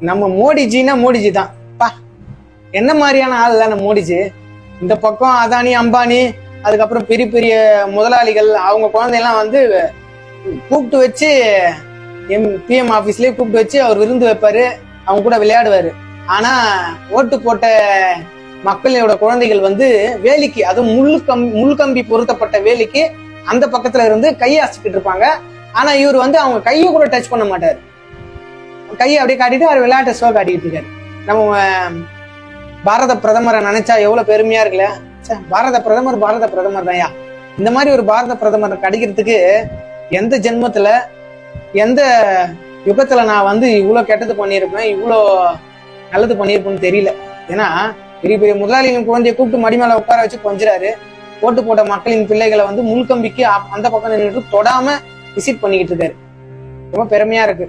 நம்ம மோடிஜின்னா மோடிஜி தான். பா என்ன மாதிரியான ஆள் நம்ம மோடிஜி? இந்த பக்கம் அதானி அம்பானி அதுக்கப்புறம் பெரிய பெரிய முதலாளிகள் அவங்க குழந்தையெல்லாம் வந்து கூப்பிட்டு வச்சு எம் பிஎம் ஆஃபீஸ்லேயே கூப்பிட்டு வச்சு அவர் விருந்து வைப்பாரு அவங்க கூட விளையாடுவார். ஆனால் ஓட்டு போட்ட மக்களோட குழந்தைகள் வந்து வேலிக்கு அதுவும் முள்ளு கம் முள் கம்பி பொருத்தப்பட்ட வேலிக்கு அந்த பக்கத்தில் இருந்து கையை அசைக்கிட்டு இருப்பாங்க. ஆனால் இவர் வந்து அவங்க கையை கூட டச் பண்ண மாட்டார். கையை அப்படியே காட்டிட்டு அவர் விளையாட்டு ஷோ காட்டிட்டு இருக்காரு. நம்ம பாரத பிரதமரை நினைச்சா எவ்வளவு பெருமையா இருக்குல்ல? பாரத பிரதமர் பாரத பிரதமர் தான்யா இந்த மாதிரி ஒரு பாரத பிரதமர் கிடைக்கிறதுக்கு எந்த ஜென்மத்துல எந்த யுகத்துல நான் வந்து இவ்வளவு கெட்டது பண்ணியிருப்பேன் இவ்வளோ நல்லது பண்ணியிருப்பேன்னு தெரியல. ஏன்னா பெரிய பெரிய முதலாளிகளின் குழந்தைய கூப்பிட்டு மடி மேல உட்கார வச்சு கொஞ்சிறாரு. ஓட்டு போட்ட மக்களின் பிள்ளைகளை வந்து முள்கம்பிக்கு அந்த பக்கம் நின்றுட்டு தொடாம விசிட் பண்ணிக்கிட்டு இருக்காரு. ரொம்ப பெருமையா இருக்கு.